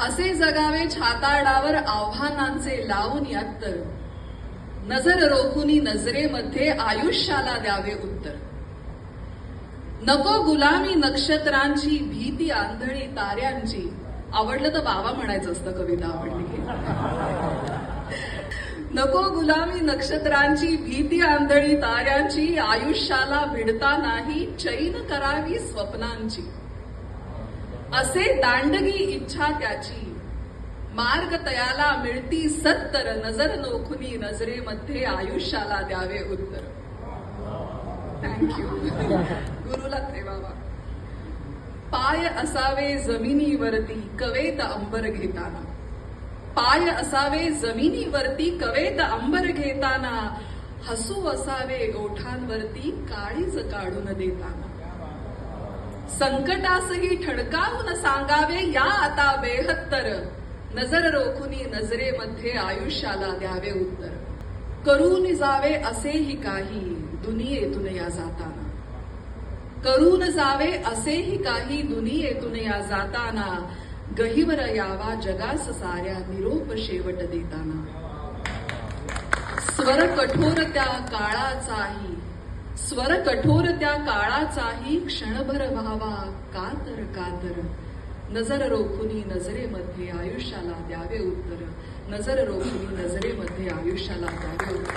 असे जगावे छाताडावर आव्हानांचे लावून यात्तर नजर रोखुनी नजरेमध्ये आयुष्याला द्यावे उत्तर. नको गुलामी नक्षत्रांची भीती आंधळी ताऱ्यांची. आवडलं तर बाबा म्हणायचं असतं कविता आवडली. नको गुलामी नक्षत्रांची भीती आंधळी ताऱ्यांची. आयुष्याला भिडता नाही चैन करावी स्वप्नांची. असे दांडगी इच्छा त्याची. मार्ग तयाला मिळती सत्तर नजर नोखुनी नजरेमध्ये आयुष्याला द्यावे उत्तर. थँक्यू गुरुला ते बाबा पाय असावे जमिनीवरती कवेत अंबर घेताना. पाय असावे जमिनीवरती कवेत अंबर घेताना. हसू असावे ओठांवरती काळीच काढून देताना. संकटासही ठणकावून सांगावे या आता बेहत्तर. नजर रोखुनी नजरेमध्ये आयुष्याला द्यावे उत्तर. करून जावे असेही काही दुनियेतून या जाताना. करून जावे असेही काही दुनियेतून या जाताना. गहिवर यावा जगास साऱ्या निरोप शेवट देताना. स्वर कठोर त्या काळाचाही स्वर कठोर त्या काळाचाही क्षणभर व्हावा कातर कातर. नजर रोखुनी नजरेमध्ये आयुष्याला द्यावे उत्तर. नजर रोखुनी नजरेमध्ये आयुष्याला द्यावे उत्तर.